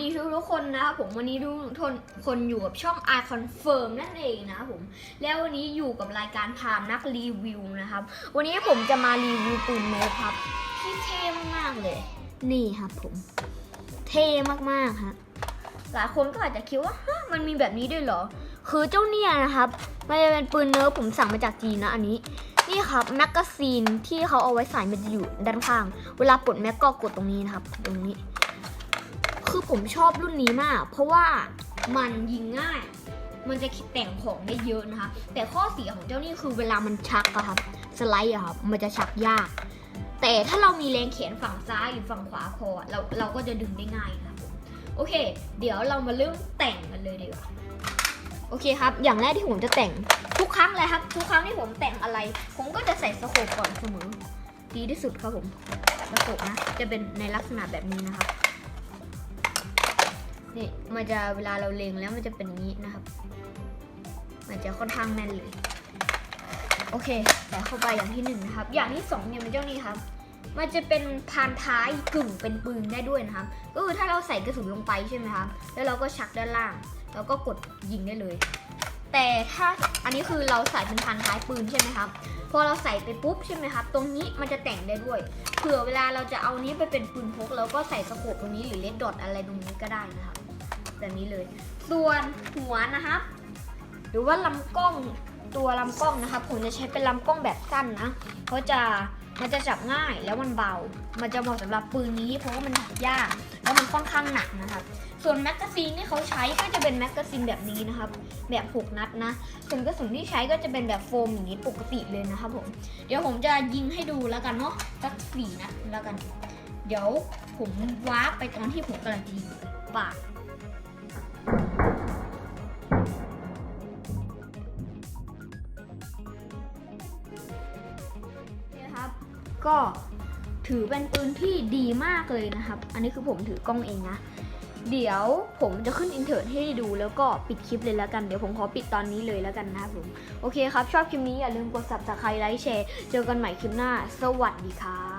ดีทุกทุกคนนะครับผมวันนี้ทุกทนคนอยู่กับช่อง i confirm นั่นเองนะครับผมแล้ววันนี้อยู่กับรายการพามนักรีวิวนะครับ วันนี้ผมจะมารีวิวปืนโมครับที่เท่มากๆเลย นี่ครับผม เท่มากๆฮะหลายคนก็อาจจะคิดว่าฮะมันมีแบบนี้ด้วยเหรอ คือเจ้าเนี่ยนะครับมันจะเป็นปืนเนิร์ฟผมสั่งมาจากจีนนะอันนี้นี่ครับแมกกาซีนที่เขาเอาไว้ใส่มันจะอยู่ด้านข้าง เวลาปลดแม็กก็กดตรงนี้นะครับ ตรงนี้ คือผมชอบรุ่นนี้มาก เพราะว่ามันยิงง่าย มันจะคิดแต่งของได้เยอะนะคะ แต่ข้อเสียของเจ้านี่คือเวลามันชักอะครับ สไลด์อะครับ มันจะชักยาก แต่ถ้าเรามีแรงแขนฝั่งซ้ายหรือฝั่งขวาพอ เราเราก็จะดึงได้ง่ายนะครับโอเค เดี๋ยวเรามาเริ่มแต่งกันเลยดีกว่า โอเคครับ อย่างแรกที่ผมจะแต่งทุกครั้งเลยครับ ทุกครั้งที่ผมแต่งอะไร ผมก็จะใส่สโคปก่อนเสมอ ดีที่สุดครับผมสโคปนะ จะเป็นในลักษณะแบบนี้นะครับ นี่มันจะเวลาเราเล็งแล้วมันจะเป็นอย่างนี้นะครับ มันจะค่อนข้างแน่นเลย โอเคแต่เข้าไปอย่างที่หนึ่งนะครับ อย่างที่สองเนี่ยเป็นเจ้านี้ครับ มันจะเป็นพานท้ายกึ่งเป็นปืนได้ด้วยนะครับก็คือถ้าเราใส่กระสุนลงไปใช่ไหมครับแล้วเราก็ชักด้านล่าง แล้วก็กดยิงได้เลย แต่ถ้าอันนี้คือเราใส่เป็นพานท้ายปืนใช่ไหมครับพอเราใส่ไปปุ๊บใช่ไหมครับ ตรงนี้มันจะแต่งได้ด้วย เผื่อเวลาเราจะเอานี้ไปเป็นปืนพกเราก็ใส่สโคปตรงนี้หรือเลดดอทอะไรตรงนี้ก็ได้นะครับ แบบนี้เลย ส่วนหัวนะครับ หรือว่าลำกล้องตัวลำกล้องนะครับ ผมจะใช้เป็นลำกล้องแบบสั้นนะเพราะจะมันจะจับง่ายแล้วมันเบา มันจะเหมาะสำหรับปืนนี้เพราะว่ามันยากแล้วมันค่อนข้างหนักนะครับ ส่วนแมกกาซีนที่เขาใช้ก็จะเป็นแมกกาซีนแบบนี้นะครับ แบบ6นัดนะ ส่วนกระสุนที่ใช้ก็จะเป็นแบบโฟมอย่างนี้ปกติเลยนะครับผม เดี๋ยวผมจะยิงให้ดูแล้วกันเนาะสักสี่นัดแล้วกัน เดี๋ยวผมวาร์ปไปตอนที่ผมกำลังจะยิงปาก ก็ถือเป็นปืนที่ดีมากเลยนะครับ อันนี้คือผมถือกล้องเองนะ เดี๋ยวผมจะขึ้นอินเทอร์ให้ดูแล้วก็ปิดคลิปเลยแล้วกัน เดี๋ยวผมขอปิดตอนนี้เลยแล้วกันนะครับผม โอเคครับ ชอบคลิปนี้อย่าลืมกด subscribe ไลค์แชร์ เจอกันใหม่คลิปหน้า สวัสดีครับ